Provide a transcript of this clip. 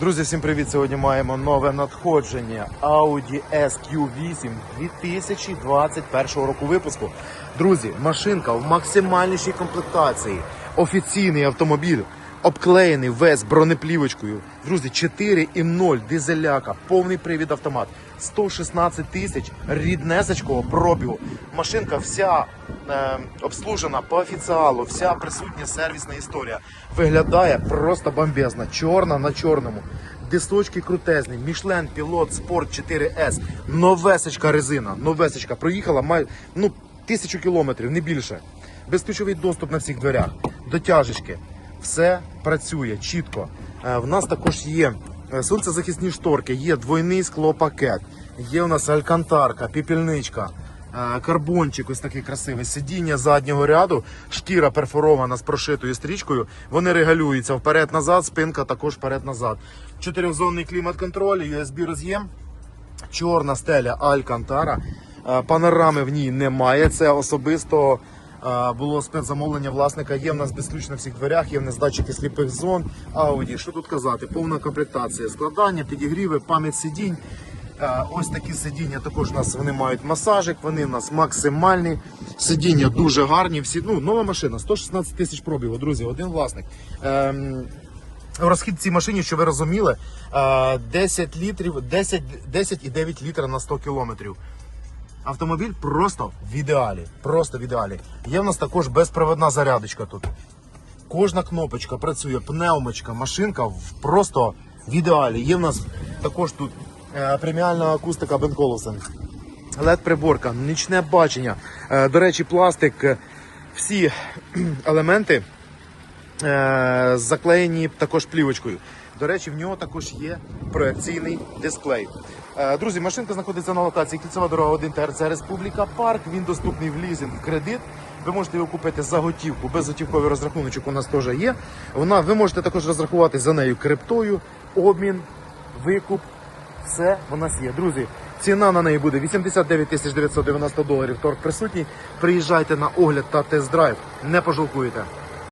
Друзі, всім привіт! Сьогодні маємо нове надходження Audi SQ8 2021 року випуску. Друзі, машинка в максимальнішій комплектації. Офіційний автомобіль, обклеєний весь бронеплівочкою. Друзі, 4,0 дизеляка, повний привід автомат, 116 тисяч ріднесечкого пробігу. Машинка вся обслужена по офіціалу, вся присутня сервісна історія. Виглядає просто бомбезно, чорна на чорному. Дисочки крутезні, Michelin Pilot Sport 4S, новесечка резина, новесечка. Проїхала май, ну, тисячу кілометрів, не більше. Безключовий доступ на всіх дверях, дотяжечки. Все працює чітко. Е, В нас також є е, сонцезахисні шторки, є двойний склопакет, є у нас алькантарка, піпільничка. Е, Карбончик ось такий красивий. Сидіння заднього ряду, шкіра перфорована з прошитою стрічкою. Вони регулюються вперед-назад, спинка також вперед-назад. Чотирьохзонний клімат-контроль, USB роз'єм, чорна стеля Алькантара. Е, Панорами в ній немає. Це особисто е, було спецзамовлення власника. Є в нас безключ на всіх дверях, є в нас датчики сліпих зон. Audi, що тут казати? Повна комплектація. Складання, підігріви, пам'ять сидінь. Е, Ось такі сидіння також у нас вони мають масажик, вони у нас максимальні. Сидіння дуже гарні. Всі, ну, нова машина, 116 тисяч пробігу, друзі, один власник. Ем, Розхід цій машині, що ви розуміли, е, 10 літрів, 10, 10,9 літра на 100 кілометрів. Автомобіль просто в ідеалі. Просто в ідеалі. Є в нас також безпровідна зарядочка тут. Кожна кнопочка працює, пневмочка, машинка просто в ідеалі. Є в нас також тут е, преміальна акустика Бен Колосен. led приборка, нічне бачення. Е, до речі, пластик, е, всі елементи е, заклеєні також плівочкою. До речі, в нього також є проекційний дисплей. Е, Друзі, машинка знаходиться на локації Кільцева дорога 1 ТРЦ Республіка Парк. Він доступний в лізинг в кредит. Ви можете його купити за готівку, безготівковий розрахуночок у нас теж є. Вона, ви можете також розрахувати за нею криптою, обмін, викуп. Все в нас є. Друзі, ціна на неї буде 89 тисяч 990 доларів. Торг присутній. Приїжджайте на огляд та тест-драйв. Не пожалкуєте.